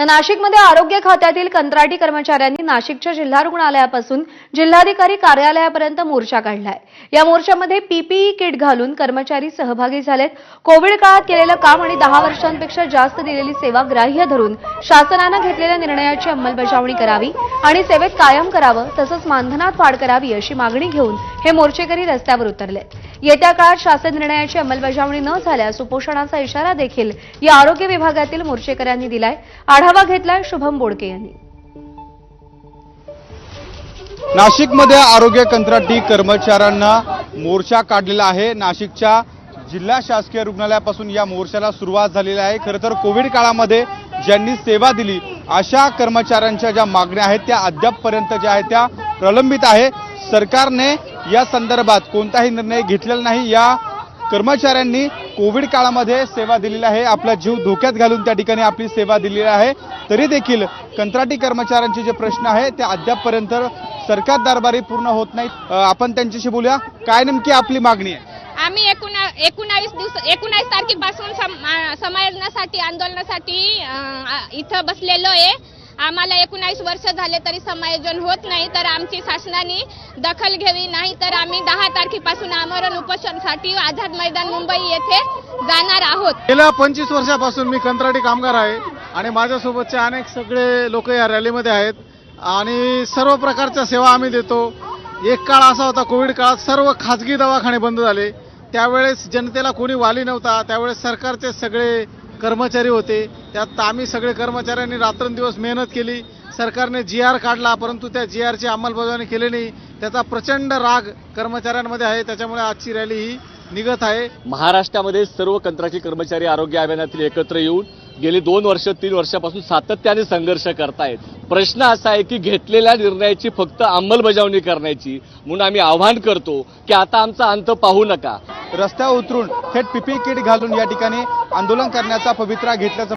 तर नाशिकमध्ये आरोग्य खात्यातील कंत्राटी कर्मचाऱ्यांनी नाशिकच्या जिल्हा रुग्णालयापासून जिल्हाधिकारी कार्यालयापर्यंत मोर्चा काढलाय. या मोर्चामध्ये पीपीई किट घालून कर्मचारी सहभागी झालेत. कोविड काळात केलेलं काम आणि दहा वर्षांपेक्षा जास्त दिलेली सेवा ग्राह्य धरून शासनानं घेतलेल्या निर्णयाची अंमलबजावणी करावी आणि सेवेत कायम करावं तसंच मानधनात वाढ करावी अशी मागणी घेऊन हे मोर्चेकरी रस्त्यावर उतरले येत्या काळात शासन निर्णयाची अंमलबजावणी न झाल्यास उपोषणाचा इशारा देखील या आरोग्य विभागातील मोर्चेकऱ्यांनी दिलाय. आढावा घेतलाय शुभम बोडके यांनी. नाशिकमध्ये आरोग्य कंत्राटी कर्मचाऱ्यांना मोर्चा काढलेला आहे. नाशिकच्या जिल्हा शासकीय रुग्णालयापासून या मोर्चाला सुरुवात झालेली आहे. खरं तर कोविड काळामध्ये ज्यांनी सेवा दिली अशा कर्मचाऱ्यांच्या ज्या मागण्या आहेत त्या अद्यापपर्यंत ज्या आहेत त्या प्रलंबित आहे. सरकारने या संदर्भात कोणताही निर्णय घेतलेला नाही. या कर्मचाऱ्यांनी कोविड काळामध्ये सेवा दिलेली आहे. आपला जीव धोक्यात घालून त्या ठिकाणी आपली सेवा दिलेली आहे. तरी देखील कंत्राटी कर्मचाऱ्यांचे जे प्रश्न आहे ते अद्यापपर्यंत सरकार दरबारी पूर्ण होत नाहीत. आपण त्यांच्याशी बोलूया. काय नेमकी आपली मागणी आहे? आम्ही एकोणा एकोणावीस दिवस एकोणावीस तारखेपासून समायोजनासाठी आंदोलनासाठी इथं बसलेलो आहे. आम्हाला एकोणावीस वर्ष झाले तरी समायोजन होत नाही तर आमची शासनाने दखल घ्यावी नाही तर आम्ही दहा तारखेपासून आमरण उपोषणासाठी आझाद मैदान मुंबई येथे जाणार आहोत. गेल्या पंचवीस वर्षापासून मी कंत्राटी कामगार आहे आणि माझ्यासोबतचे अनेक सगळे लोक या रॅलीमध्ये आहेत आणि सर्व प्रकारच्या सेवा आम्ही देतो. एक काळ असा होता कोविड काळात सर्व खाजगी दवाखाने बंद झाले. त्यावेळेस जनतेला कोणी वाली नव्हता त्यावेळेस सरकारचे सगळे कर्मचारी होते. त्यात आम्ही सगळे कर्मचाऱ्यांनी रात्रंदिवस मेहनत केली. सरकारने जी आर काढला परंतु त्या जी आरची अंमलबजावणी केली नाही. त्याचा प्रचंड राग कर्मचाऱ्यांमध्ये आहे. त्याच्यामुळे आजची रॅली ही निघत आहे. महाराष्ट्रामध्ये सर्व कंत्राटी कर्मचारी आरोग्य अभियानातील एकत्र येऊन गेली दोन वर्ष तीन वर्षापासून सातत्याने संघर्ष करतायत. प्रश्न असा आहे की घेतलेल्या निर्णयाची फक्त अंमलबजावणी करण्याची. म्हणून आम्ही आव्हान करतो की आता आमचा अंत पाहू नका. रस्त्यावर उतरून थेट पीपी किट घालून या ठिकाणी आंदोलन करण्याचा पवित्रा घेतल्याचं